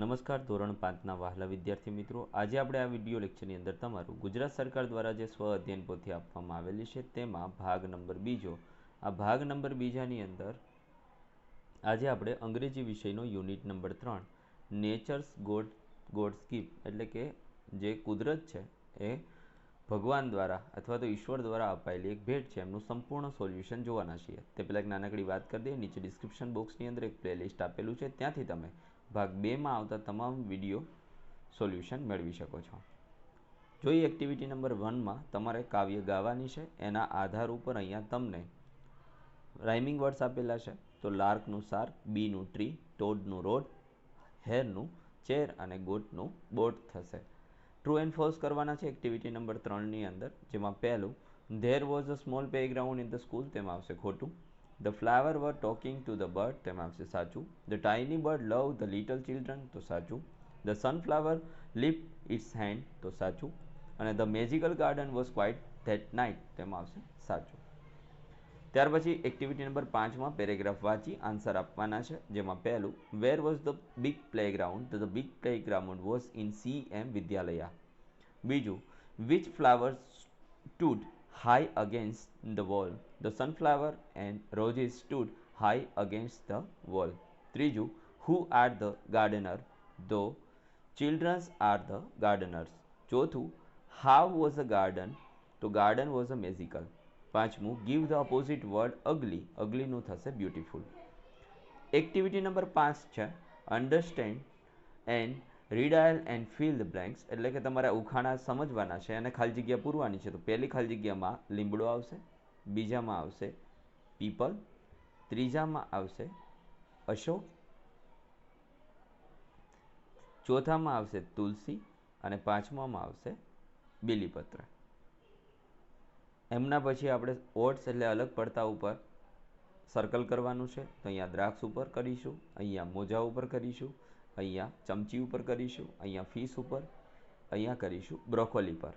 નમસ્કાર, ધોરણ પાંચના વહાલા વિદ્યાર્થી મિત્રો. આજે આપણે આ વીડિયો લેક્ચરની અંદર તમારું ગુજરાત સરકાર દ્વારા જે સ્વ અધ્યયન પોથી આપવામાં આવેલી છે તેમાં ભાગ નંબર બીજો. આ ભાગ નંબર બીજાની અંદર આજે આપણે અંગ્રેજી વિષયનો યુનિટ નંબર ત્રણ, નેચર્સ ગોડ ગોડ સ્કીપ, એટલે કે જે કુદરત છે એ ભગવાન દ્વારા અથવા તો ઈશ્વર દ્વારા અપાયેલી એક ભેટ છે. એમનું સંપૂર્ણ સોલ્યુશન જોવાના છીએ. તે પહેલાં એક નાનકડી વાત કરી દઈએ. નીચે ડિસ્ક્રિપ્શન બોક્સની અંદર એક પ્લેલિસ્ટ આપેલું છે. ત્યાંથી તમે ભાગ બેમાં આવતા તમામ વીડિયો સોલ્યુશન મેળવી શકો છો. જોઈએ એક્ટિવિટી નંબર વનમાં તમારે કાવ્ય ગાવાની છે, એના આધાર ઉપર અહીંયા તમને રાઇમિંગ વર્ડ્સ આપેલા છે, તો લાર્કનું સાર્ક બીનું ટ્રી ટોડનું રોડ હેરનું ચેર અને ગોટનું બોટ થશે. ટ્રુ એન્ડ ફોલ્સ કરવાના છે એક્ટિવિટી નંબર ત્રણની અંદર, જેમાં પહેલું there was a small playground in the school તેમાં આવશે ખોટું. The flower were talking to the bird તેમાં આવશે સાચું. The tiny bird love the little children તો સાચું. The sunflower lip its hand તો સાચું. અને the magical garden was quiet that night તેમાં આવશે સાચું. ત્યાર પછી એક્ટિવિટી નંબર પાંચમાં પેરેગ્રાફ વાંચી આન્સર આપવાના છે, જેમાં પહેલું where was the big playground the big playground was in C M Vidyalaya. બીજું which flowers stood high against the wall. The sunflower and roses stood high against the wall. ત્રીજું who are the gardener? Though children are the gardeners. ચોથું how was the garden? તો garden was a magical. પાંચમું give the opposite word ugly. uglyનું થશે beautiful. Activity number પાંચ છે understand and redial and fill the blanks એટલે કે તમારે ઉખાણા સમજવાના છે અને ખાલી જગ્યા પૂરવાની છે તો પહેલી ખાલી જગ્યામાં લીમડો આવશે બીજામાં આવશે પીપલ, ત્રીજામાં આવશે અશોક, ચોથામાં આવશે તુલસી અને પાંચમામાં આવશે બીલીપત્ર. એમના પછી આપણે ઓટ્સ એટલે અલગ પડતા ઉપર સર્કલ કરવાનું છે. તો અહીંયા દ્રાક્ષ ઉપર કરીશું, અહીંયા મોજા ઉપર કરીશું, અહીંયા ચમચી ઉપર કરીશું, અહીંયા ફીસ ઉપર, અહીંયા કરીશું બ્રોકોલી પર.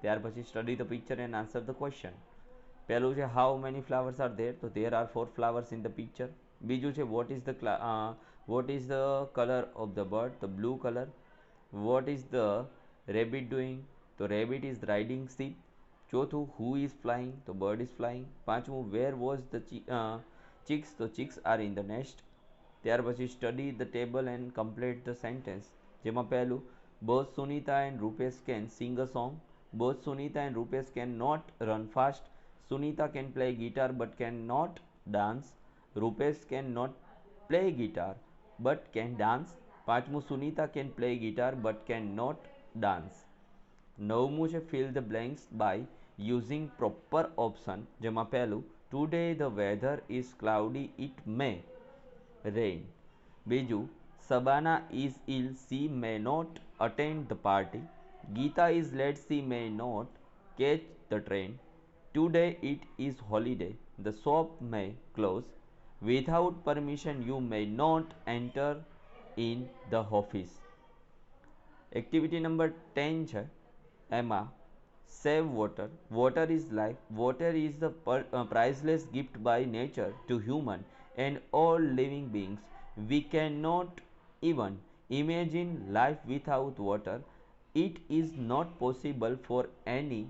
ત્યાર પછી study the picture and answer the question પહેલું છે how many flowers are there તો there are four flowers in the picture બીજું છે what is the what is the colour of the bird the blue colour what is the rabbit doing તો rabbit is riding સીપ ચોથું who is flying તો bird is flying પાંચમું where was the chicks તો chicks are in the nest ત્યાર પછી study the table and complete the sentence જેમાં પહેલું both Sunita and Rupesh can sing a song both Sunita and Rupesh can not run fast play guitar but can not dance Rupesh can not play guitar but can dance પાંચમું, Sunita can play guitar but can not dance નવમું છે fill the blanks by using proper option જેમાં પહેલું today the weather is cloudy it may rain બીજું Shabana is ill she may not attend the party Geeta is late she may not catch the train. Today it is holiday, the shop may close. Without permission, you may not enter in the office. Activity number ten છે એમાં save water water is life water is the priceless gift by nature to human and all living beings. We cannot even imagine life without water. It is not possible for any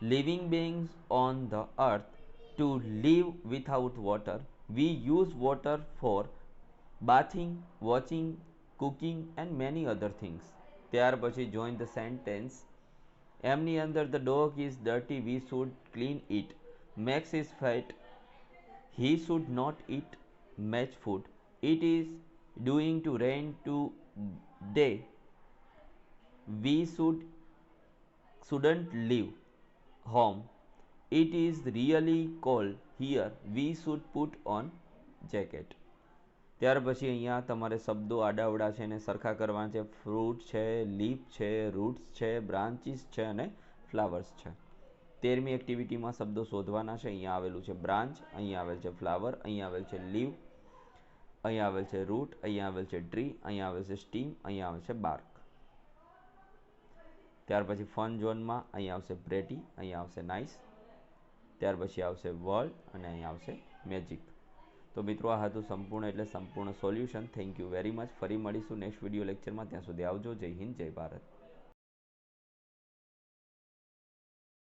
living beings on the earth to live without water. We use water for bathing, washing, cooking and many other things. ત્યાર પછી join the sentence એમની અંદર the dog is dirty we should clean it max is fat he should not eat much food. It is doing to rain today. We should shouldn't leave Home. It is really cold here. We should put on jacket. ત્યાર પછી અહીંયા તમારે શબ્દો આડાવડા છે એને સરખા કરવાના છે ફ્રૂટ છે લીફ છે રૂટ્સ છે બ્રાન્ચીસ છે અને ફ્લાવર્સ છે તેરમી એક્ટિવિટીમાં શબ્દો શોધવાના છે અહીંયા આવેલું છે બ્રાન્ચ અહીંયા આવેલ છે ફ્લાવર અહીંયા આવેલ છે લીવ અહીંયા આવેલ છે રૂટ અહીંયા આવેલ છે ટ્રી અહીંયા આવેલ છે સ્ટીમ અહીંયા આવે છે બાર્ક ત્યાર પછી ફન ઝોનમાં અહીં આવશે પ્રેટી અહીંયા આવશે નાઇસ ત્યાર પછી આવશે વર્લ્ડ અને અહીં આવશે મેજિક તો મિત્રો આ હતું સંપૂર્ણ એટલે સંપૂર્ણ solution thank you very much ફરી મળીશું નેક્સ્ટ વીડિયો લેક્ચરમાં ત્યાં સુધી આવજો. જય હિન્દ, જય ભારત.